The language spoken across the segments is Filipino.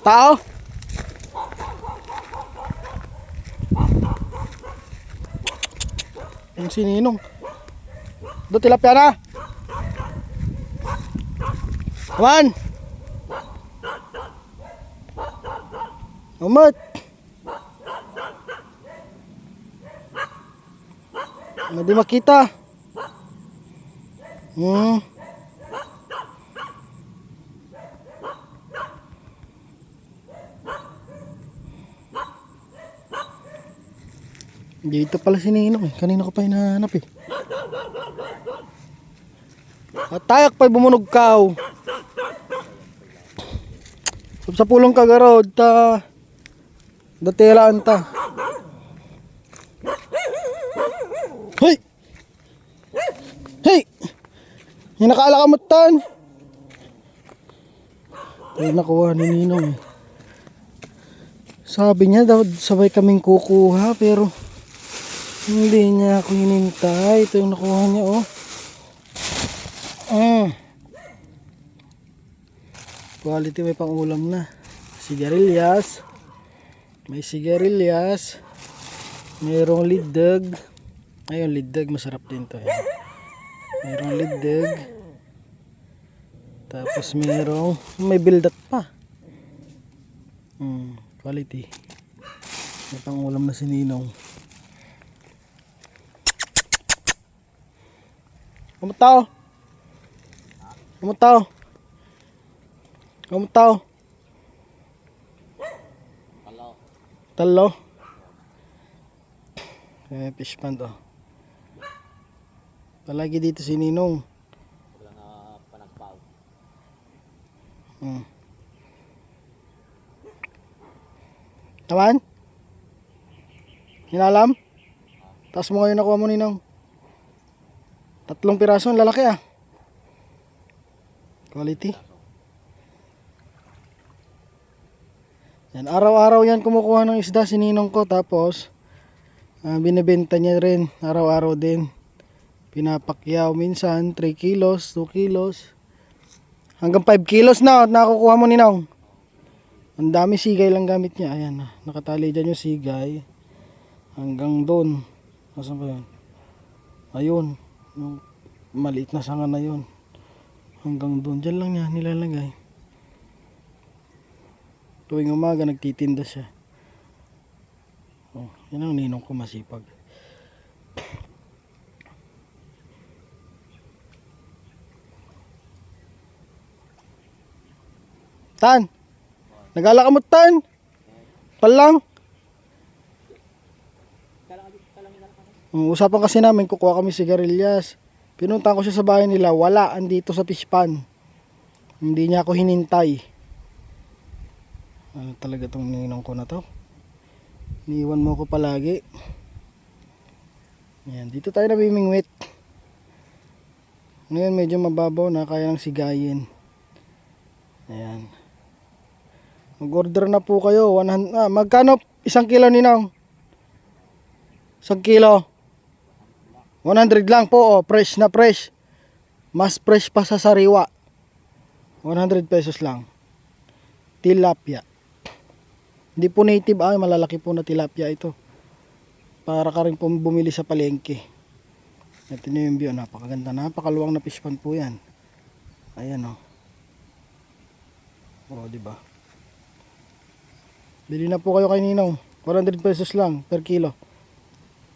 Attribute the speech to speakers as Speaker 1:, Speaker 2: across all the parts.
Speaker 1: Tao? Yung sininong. Do tilapia na. Come on. Umat. Hindi makita. Hmm. Dito pala si Ninong eh. Kanina ko pa hinahanap eh. At tayak pa'y bumunog kaw. Sab sa pulong kagarod ta. Datelaan ta. Hey! Hey! Hinakala ka mutan. Nakuha ni Ninong eh. Sabi niya daw sabay kaming kukuha pero hindi niya ako hinintay. Ito yung nakuha niya oh. Mm. Quality may pang ulam na. Sigarilyas. May sigarilyas. Mayroong lidag. Ayun, lidag. Masarap din to. Ayan. Mayroong lidag. Tapos mayroong may bildat pa. Mm, quality. May pang ulam na sininong. Kumutaw. Kumutaw. Kumutaw. Talo. Eh, fish pan to. Palagi dito si Ninong. Hmm. Taman? Hinalam? Taas mo ngayon nakuha mo Ninong. Tatlong piraso, lalaki ah. Quality. Yan, araw-araw yan kumukuha ng isda si Ninong ko tapos ah, binibenta niya rin araw-araw din. Pinapakyaw minsan 3 kilos, 2 kilos. Hanggang 5 kilos na nakukuha mo Ninong. Ang dami sigay lang gamit niya. Ayan, ah, nakatali dyan yung sigay. Hanggang doon. Nasaan ba yun? Ayun. Yung maliit na sanga na yun. Hanggang doon. Diyan lang niya nilalagay. Tuwing umaga nagtitinda siya. Oh, yan ang ninong ko masipag. Tan! Nagala mo tan! Palang! Um, usapan kasi namin, kukuha kami sigarilyas. Pinunta ko siya sa bahay nila, wala, andito sa fish pan. Hindi niya ako hinintay. Ano talaga tong ninong ko na to? Iniwan mo ko palagi. Ayan, dito tayo namimingwit. Ngayon medyo mababaw na, kaya lang sigayin. Ayan. Mag-order na po kayo. 100, ah, magkano isang kilo ninong? Isang kilo? 100 lang po, oh, fresh na fresh. Mas fresh pa sa sariwa. 100 pesos lang. Tilapia. Hindi po native, ay malalaki po na tilapia ito. Para ka rin po bumili sa palengke. Ito na yung view, napakaganda, napakaluwang na fish pan po yan. Ayan oh. Oh, di ba? Bili na po kayo kay Ninong. 100 pesos lang per kilo.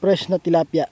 Speaker 1: Fresh na tilapia.